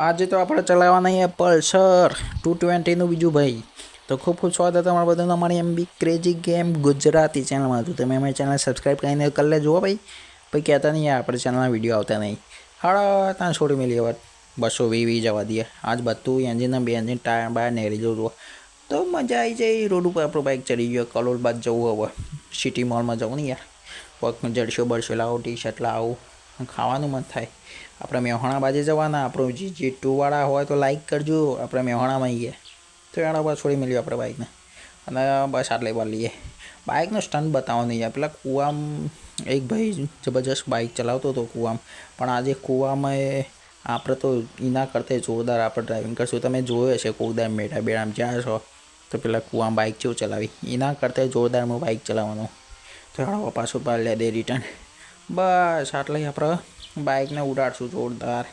આજે તો આપણે ચલાવવાના એ પલ્સર ટુ ટ્વેન્ટીનું બીજું ભાઈ. તો ખૂબ ખૂબ સ્વાગત હતો તમારા બધાનું અમારી M B crazy game Gujarati ચેનલમાં. હતું તમે અમારી ચેનલ સબસ્ક્રાઈબ કરીને કરી લેજો ભાઈ. પછી કહેતા નહીં આપણે ચેનલના વીડિયો આવતા નહીં. હાડા ત્યાં છોડી મેલી હવે. બસો વી વી જવા દઈએ. આજ બધું એન્જિનના બે એન્જિન ટાયર બાયર નેરી જવું તો મજા આવી જાય. રોડ ઉપર આપણું બાઇક ચડી ગયો. કલોલ બાદ જવું હવે. સિટી મોલમાં જવું ને યાર. પગ જડશો બળશો લાવો ટી શર્ટ લાવો. ખાવાનું મન થાય. આપણે મેહોણા બાજુ જવાના, આપણું જે જે ટુવાળા હોય તો લાઈક કરજો. આપણે મેહોણામાં આવીએ. તો એના પર છોડી મેળ્યું આપણે બાઇકને અને બસ આટલે પર લઈએ. બાઇકનો સ્ટન્ટ બતાવો નહીં યાર. પેલા કૂવામ એક ભાઈ જબરજસ્ત બાઇક ચલાવતો હતો કૂવામ. પણ આજે કૂવામાં એ આપણે તો એના કરતાં જોરદાર આપણે ડ્રાઇવિંગ કરશું. તમે જોયો હશે કોકદાર મેઢા બેડામ જ્યાં છો, તો પેલા કૂવામાં બાઇક કેવું ચલાવી. એના કરતાં જોરદાર બાઇક ચલાવવાનું. તો હાડો પાછું પાડી, લે દે રિટર્ન બસ આટલે આપણે બાઇકને ઉડાડશું જોરદાર.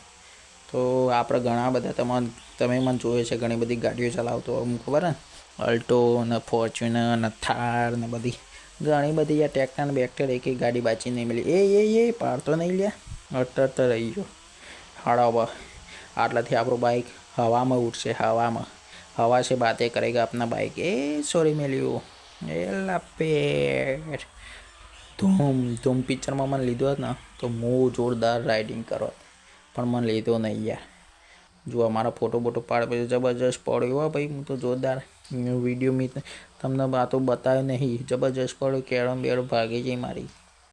તો આપણે ઘણા બધા તમારે તમે મને જોયે છે ઘણી બધી ગાડીઓ ચલાવતો અમુક ખબર ને અલ્ટો ને ફોર્ચ્યુનર ને થાર ને બધી. ઘણી બધી આ ટ્રેક્ટર ને બેક્ટર એક ગાડી બાચી નહીં મળી. એ એ એ પાડતો નહીં લ્યા. અટર રહી ગયો. હળાવા આટલાથી આપણું બાઇક હવામાં ઉડશે, હવામાં. હવા છે, બાતે કરેગા આપના બાઇક એ, સોરી મેલ્યું. એ લપેટ ધૂમ ધૂમ પિક્ચરમાં મને લીધો હોત ને, તો હું જોરદાર રાઇડિંગ કરો પણ મને લીધો નહીં યાર. જો મારા ફોટો બોટો પાડે પછી જબરજસ્ત પડ્યો હોય ભાઈ, હું તો જોરદાર વીડિયો મેં તમને આ તો બતાવ્યો નહીં, જબરજસ્ત પડ્યો કેળમ બેળ ભાગી જઈ મારી.